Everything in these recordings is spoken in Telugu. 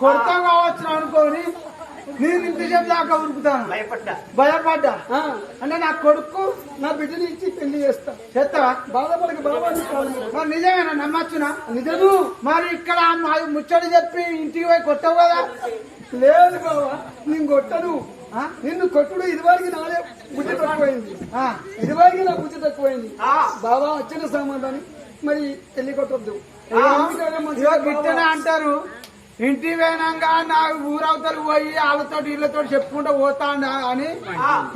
కొడతా కావచ్చు అనుకోని నేను ఇంటి దాకా ఉరుకుతాను. భయపడ్డా? అంటే నా కొడుకు నా బిడ్డని ఇచ్చి పెళ్ళి చేస్తా. చేస్తావా? బాధపడక. మరి నిజమేనా? నమ్మచ్చునా? నిజము. మరి ఇక్కడ ముచ్చడి చెప్పి ఇంటికి పోయి కొట్టవు కదా? లేదు బాబా నేను కొట్టను? నిన్ను కొట్టుడు ఇదివరకు నాదే బుద్ధి తక్కువైంది. ఇదివరకు నా బుద్ధి తక్కువైంది. ఆ. బాబా వచ్చిన సంబంధాన్ని మరి పెళ్ళి కొట్టద్దు. అంటారు. ఇంటి పోయినాక నాకు ఊరవతలు పోయి వాళ్ళతో వీళ్ళతో చెప్పుకుంటూ పోతాండా అని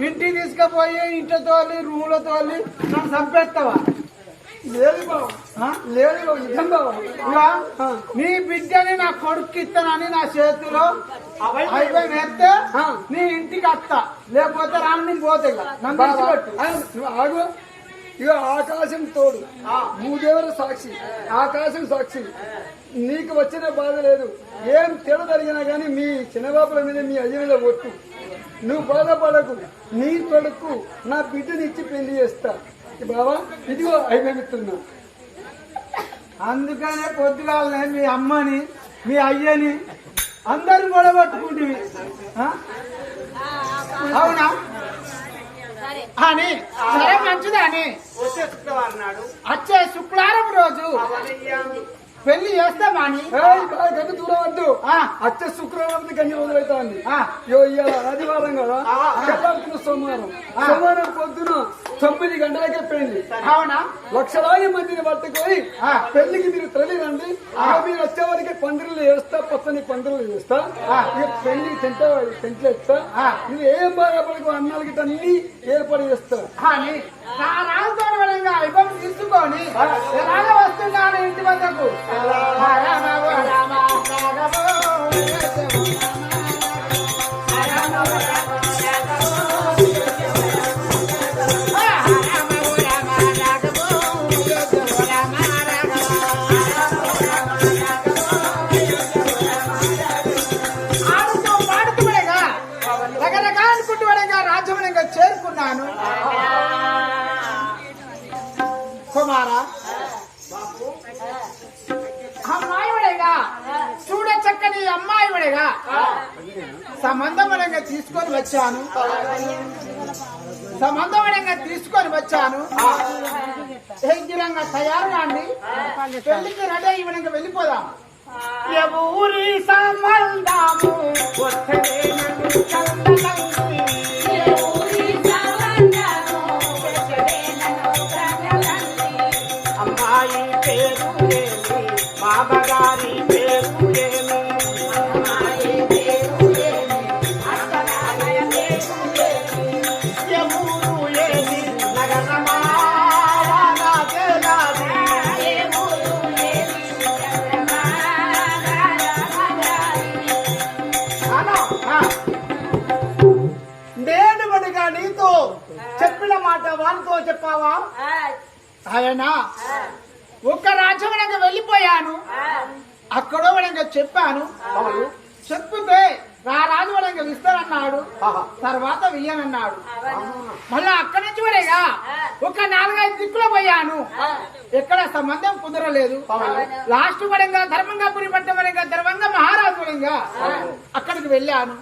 ఇంటికి తీసుకుపోయి ఇంటితో రూమ్లో తోలి నన్ను చంపేస్తావా? లేదు బాబా? లేదు నిజం బాబా నీ బిడ్డని నా కొడుకు ఇస్తానని నా చేతిలో అయిపోయి వేస్తే. నీ ఇంటికి వస్తా లేకపోతే రాను నేను పోతే ఇక. ఇక ఆకాశం తోడు. భూదేవర సాక్షి. ఆకాశం సాక్షి. నీకు వచ్చిన బాధ లేదు. ఏం తెడ జరిగినా కానీ మీ చిన్నబాబుల మీద మీ అయ్య మీద ఒట్టు. నువ్వు బాధపడకు. నీ కొడుకు నా బిడ్డని ఇచ్చి పెళ్ళి చేస్తా. బాబా ఇదిగో అయిపోతున్నా అందుకనే పొద్దుగాలనే మీ అమ్మని మీ అయ్యని అందరూ గొడవట్టుకుంటుంది అవునా? అని సరే మంచిది అని వచ్చే శుక్రవారం నాడు. వచ్చే శుక్రవారం రోజు పెళ్ళి చేస్తామని గన్ను దూరవద్దు. ఆ. అచ్చ శుక్రవారం ఆ. యో ఇవాళ ఆదివారం కదా. సోమవారం. సోమవారం పొద్దున తొమ్మిది గంటలకే పెళ్ళి. అవునా? లక్షలాది మందిని పట్టుకొని. పెళ్ళికి మీరు తరలిరండి మీరు వచ్చేవారికి పందిరులు వేస్తా పచ్చని పందిరులు వేస్తా. ఇక పెళ్ళి తింట వేస్తా ఆ. మీరు ఏం బాధపడకు అన్నాలకి అన్ని ఏర్పాటు చేస్తా. తీసుకొని వస్తున్నాను ఇంటి వద్దకు? అమ్మాయి వడేగా? సంబంధం తీసుకొని వచ్చాను. సంబంధం తీసుకొని వచ్చాను. హెగ్గిరంగా తయారు కాండి పెళ్ళికి రెడీ అయ్యి వడంగా వెళ్ళిపోదాం. ఎవరి సంబంధము నీతో చెప్పిన మాట వాళ్ళతో చెప్పావా? ఆయన ఒక్క రాజ్యం వెళ్ళిపోయాను. అక్కడో వడంగా చెప్పాను. చెప్తే నా రాజు వడంగా ఇస్తానన్నాడు తర్వాత వియ్యనన్నాడు. మళ్ళా అక్కడి నుంచి వరేగా ఒక నాలుగైదు దిక్కులో పోయాను. ఎక్కడ సంబంధం కుదరలేదు. లాస్ట్ వడంగా ధర్మంగా పురి పట్ట వడంగా ధర్మంగా మహారాజు వడంగా అక్కడికి వెళ్ళాను.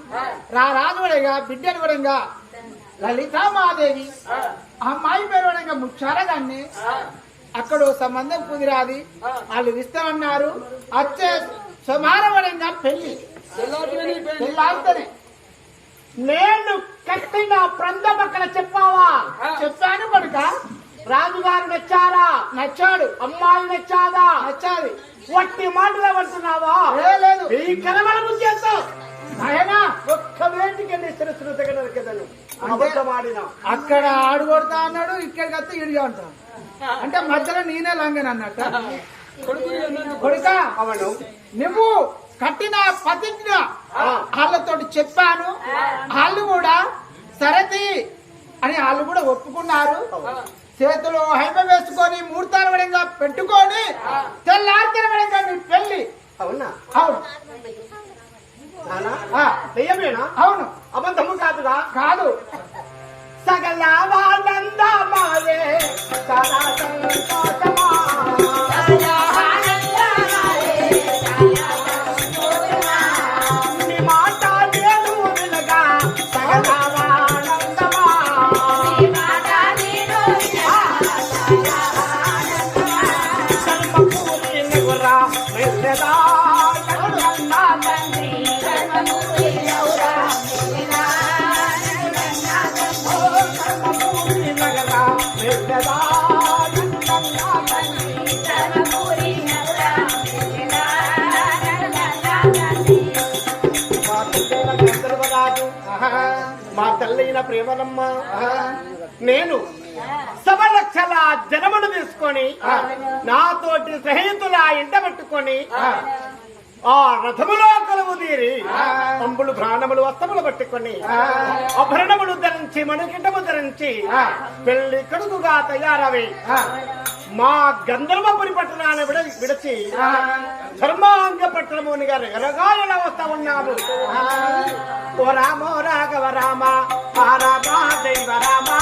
రా రాజు వడంగా బిడ్డను వడంగా లలితామాదేవి ఆ. అమ్మాయి పేరు వడంగా ముచ్చారగాన్ని అక్కడ సంబంధం కుదిరాది. వాళ్ళు ఇస్తామన్నారు వచ్చే సమానవడంగా పెళ్ళి. పెళ్ళాడుతనే నేను కట్టిన ప్రంద పక్కన చెప్పావా? చెప్పాను కనుక రాజుగారు నచ్చారా? నచ్చాడు. అమ్మాయి నచ్చాదా? నచ్చాది. వట్టి మాటలు పడుతున్నావా లేదు. ఈ కనబడ ముందు చేస్తావు ఆయన ఒక్క వేటికి వెళ్ళి తెగడరు అబద్ధమాడిన అక్కడ ఆడు కొడతా అన్నాడు ఇక్కడికి వస్తే ఇడిగా ఉంటాడు అంటే మధ్యలో నేనే లంగన్ అన్నట్ట. కొడుకు అన్నాడు. కొడుక అవను. నువ్వు కట్టిన ప్రతిజ్ఞ వాళ్ళతో చెప్పాను. వాళ్ళు కూడా సరతి అని వాళ్ళు కూడా ఒప్పుకున్నారు. చేతులు హైమ వేసుకొని మూర్తాల వడంగా పెట్టుకొని తెల్లారితల వడంగా నీ పెళ్ళి అవునా? అవును. దెయ్యమేనా? అవును. అబద్ధము కాదుగా కాదు. సకల ఆనందమాయే సదా సంతోషమా మా తల్లైన ప్రేమలమ్మ. నేను సభ లక్షల జనమును తీసుకొని నాతోటి స్నేహితుల ఇంట పెట్టుకొని ఆ. రథములో కొలువు తీరి అంబులు ప్రాణములు వస్తములు పట్టుకొని అభరణములు ధరించి మనకింటము ధరించి పెళ్ళి కడుగుగా తయారవి. మా గంధర్వపురి పట్టణాన్ని విడ విడిచి ధర్మాంగ పట్టణముని గారు ఎరగాయన వస్తా ఉన్నాము. ఓ రామో రాఘవ రామ రామ దైవ రామో.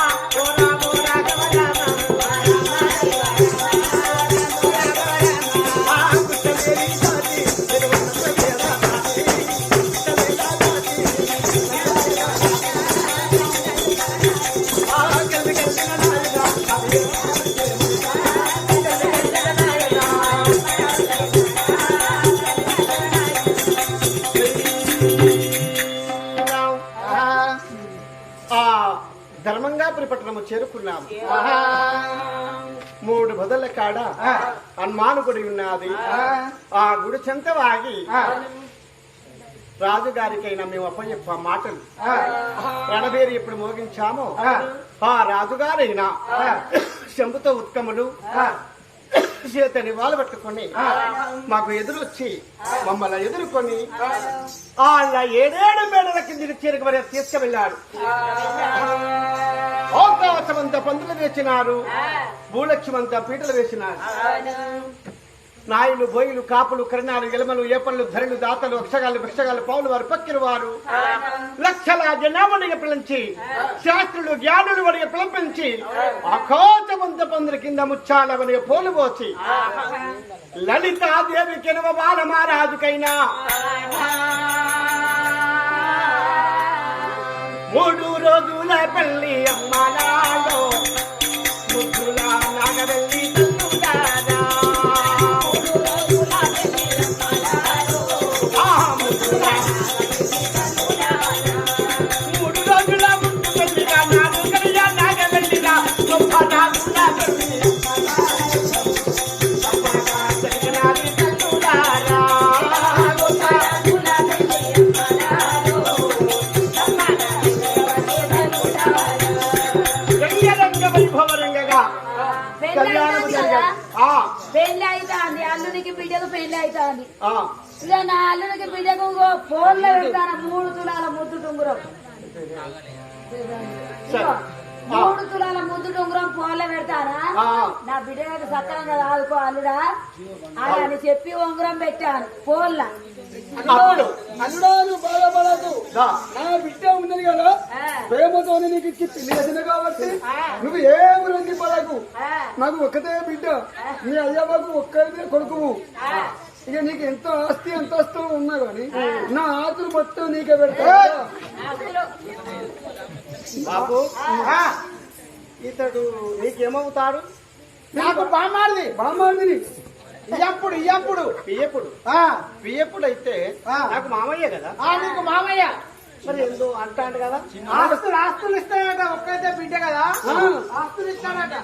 ధర్మంగాపురి పట్టణము చేరుకున్నాము మూడు బదుల కాడ హనుమాను గుడి ఉన్నది. ఆ. గుడి చెంత వాగి రాజుగారికైనా మేము అప్పచెప్ప మాటలు. రణబేరి ఎప్పుడు మోగించామో ఆ. రాజుగారైనా శంభుతో ఉత్కములు చేతని వాళ్ళు పట్టుకొని మాకు ఎదురొచ్చి మమ్మల్ని ఎదుర్కొని వాళ్ళ ఏడేడు మేడల కిందికి చేరుకు మరి తీసుకువెళ్ళాడు ఆకాశమంతా పందులు వేసినారు. భూలక్ష్మంతా పీటలు వేసినారు. నాయులు బోయిలు కాపులు కరణాలు ఎలమలు ఏపళ్ళు ధరలు దాతలు అక్షగాలు వృక్షగాలు పావులు వారు పక్కిన వారు. లక్షల జనాభాని పిలించి శాస్త్రులు జ్ఞానులు వడిగ పిలిపించి అకోచమంత పందుల కింద ముచ్చాల వనిగ పోలు పోసి లలితాదేవి కెనవ బాల మహారాజుకైనా మూడు రోజుల పెళ్ళి అమ్మ అల్లునికి బిడ్డకు పెళ్ళి అవుతాంది. ఆ. ఇక నా అల్లునికి బిడ్డకు ఫోన్లో పెడతాను. మూడు తులాల ముద్దు టుంగురం. మూడు తులాల ముద్దు టుంగురం ఫోన్లో పెడతానా? ఆ. నా బిడ్డ సక్రంగా ఆదుకో అల్లుడా. అలా అని చెప్పి ఉంగరం పెట్టాను ఫోన్లో. అప్పుడు. అల్లుడా. నువ్వు బాధపడకు. దా. నా బిడ్డ ఉన్నది కదా ప్రేమతో నీకు ఇచ్చి పెళ్ళి చేసిన కాబట్టి నువ్వు ఏం రంగి పడకు నాకు ఒక్కతే బిడ్డ. నీ అయ్యమ్మకు ఒక్కరిదే కొడుకువు ఇక నీకు ఎంత ఆస్తి అంతస్తులు ఉన్నా గాని నా ఆతులు మొత్తం నీకే పెడతా. బాబు ఇతడు నీకేమవుతాడు? నాకు బామారిది బామ్మాడిని ఇయ్యప్పుడు ఇయ్యప్పుడు. పియ్యపుడు ఆ, పియ్యపుడు అయితే. నాకు మామయ్య కదా. నీకు మామయ్య. మరి ఎందు అంటాడు కదా? ఆస్తులు ఆస్తులు ఇస్తాడట ఒక్కైతే బిడ్డ కదా. ఆస్తులు ఇస్తాడట.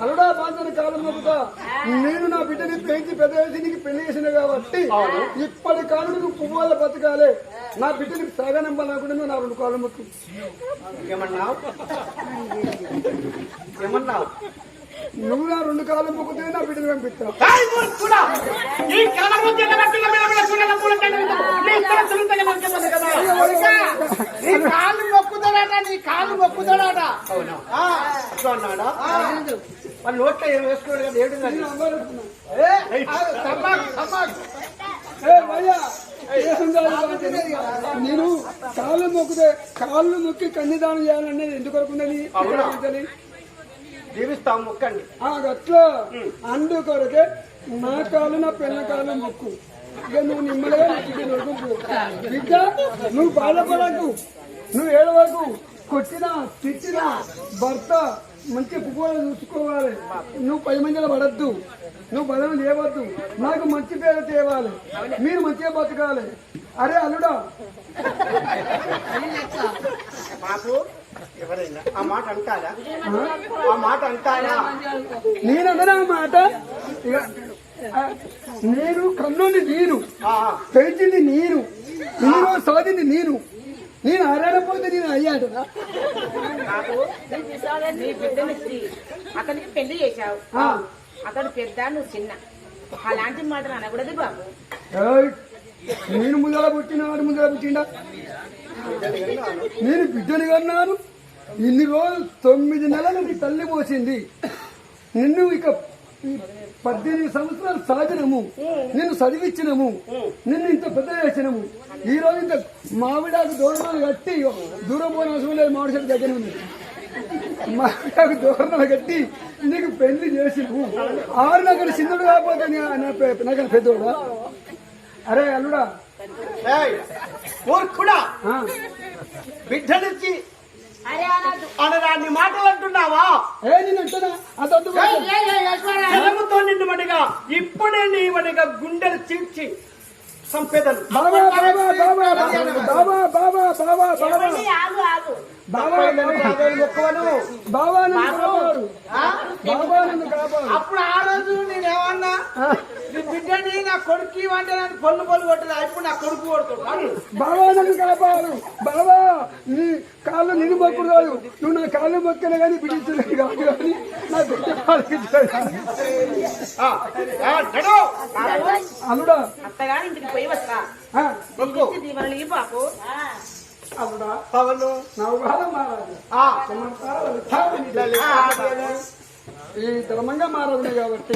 అల్లుడా బాధ్యత కాలం మొక్కుతా నేను నా బిడ్డని పెంచి పెద్ద నీకు పెళ్ళి చేసిన కాబట్టి. ఇప్పటి కాలం నువ్వు పువ్వాల బతకాలే. నా బిడ్డని సాగనంపాలనుకుంటే నా రెండు కాలం మొక్కు. ఏమన్నావు ఏమన్నావు నువ్వు నా రెండు కాలం మొక్కుతే నా బిడ్డని పంపిస్తా ఏయ్ మూర్ఖుడా! ఈ కాలము జల్లబట్టిన మెడబిడ సున్నల పూల చెండు. నీ ఇద్దరు సున్నితంగా మంచిది కదా కొడుకా, నీ కాళ్ళు మొక్కుతాడట నీ కాళ్ళు ఆ, అట్లా అన్నాడా? నోట్లో ఏం వేసుకున్నాడు కదా ఏడు. నేను కాళ్ళు మొక్కుతే కాళ్ళు మొక్కి కన్యదానం చేయాలనేది ఎందుకు అనుకున్నది అవునా? అనుకున్నది? జీవిస్తాం ముక్కండి. ఆ గట్ల. అందుకొరకే నా కాలు నా పిల్ల కాలు మొక్కు. ఇక నువ్వు నిమ్మలుగా నువ్వు బాధపడకు. నువ్వు ఏడవకు. కొట్టినా తిట్టినా భర్త మంచి పువ్వులు చూసుకోవాలి. నువ్వు పై మందిలో పడద్దు. నువ్వు బలం లేవద్దు. నాకు మంచి పేరు తేవాలి. మీరు మంచిగా బతకాలి. అరే అల్లుడా. మాకు ఎవరైనా ఆ మాట అంటారా? ఆ మాట అంటారా? నేనన్నా మాట? నేను కన్నుని నేను ఆ, పెంచింది నేను నేను సాధింది నేను నేను ఆరాడపోతే నేను అయ్యాడునా నాకు నీ బిడ్డనిచ్చి అతనికి పెళ్ళి చేశావు. అతడు పెద్ద నువ్వు చిన్న. అలాంటి మాటలు అనకూడదు బాబు. నేను ముందర పుట్టిన వాడు ముందర పుట్టిండా? నేను బిడ్డని కన్నాను. ఇన్ని రోజులు తొమ్మిది నెలలు నీ తల్లి మోసింది. నిన్ను ఇక పద్దెనిమిది సంవత్సరాలు సాగినము నిన్ను చదివించినము. నిన్ను ఇంత పెద్ద చేసినము. ఈ రోజు ఇంత మామిడాకు దూరణాలు కట్టి దూరం పోయిన అవసరం లేదు మామిడి చెట్టు దగ్గర ఉంది. మామిడాకు దూరణాలు కట్టి నీకు పెళ్ళి చేసినము. ఆరు నగర సింధుడు కాకపోతే నీ- నా పె- నగర పెద్దోడా? అరే అల్లుడా. బిడ్డనిచ్చి అనరాన్ని మాటలు అంటున్నావా? ఏ నేను అంటున్నా జలముతో నిండుమడిగా ఇప్పుడే నీ వడిగా గుండెలు చీల్చి సంపేదను. అప్పుడు ఆ? రోజు నేనేమన్నా నీ బిడ్డని నా కొడుకు అంటే నన్ను పొల్లు పొల్లు కొట్టదు. ఇప్పుడు నా కొడుకు కొడుతాడు బాబా నన్ను కాపాడు. బాబా నీ కాళ్ళు నిన్ను మొక్కుడు కాదు. నువ్వు నా కాళ్ళు మొక్కిన కానీ బిడించలేదు కాదు కానీ నా బిడ్డ. అల్లుడా. అత్తగారి ఇంటికి పోయి వస్తా. ఆ, నీకు దీవెనలు ఈ ధర్మంగా మారదునే కాబట్టి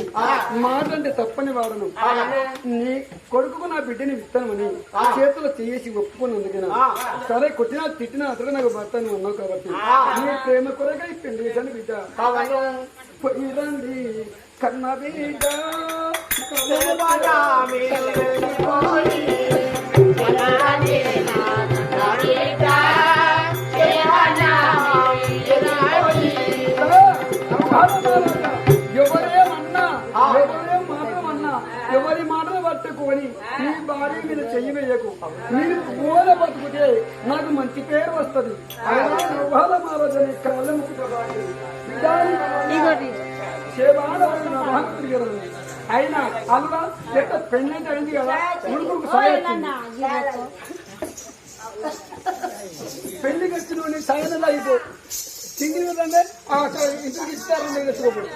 మాట అంటే తప్పని వాడను. నీ కొడుకుకు నా బిడ్డని విత్తనమని చేతులు చేసి ఒప్పుకున్నందుకైనా సరే కొట్టినా తిట్టినా అతడు నాకు భర్త ఉన్నావు కాబట్టి నీ ప్రేమ కొరగా చేశాను బిడ్డ. పోయిరండి కన్న బిడ్డ. భార్య మీద చెయ్యి వేయకు నేను పూల బతుకుతే నాకు మంచి పేరు వస్తుంది. అయినా నువ్వాల మారదని కాళ్ళ ముక్కుతాడు అయినా అల్లా ఎట్ట పెళ్ళైతే అయింది కదా? ఉడుకుకు సాయం పెళ్ళికి వచ్చిన సాయం అయిపో. చింగిన ఇంటికి తెలుసుకోకూడదు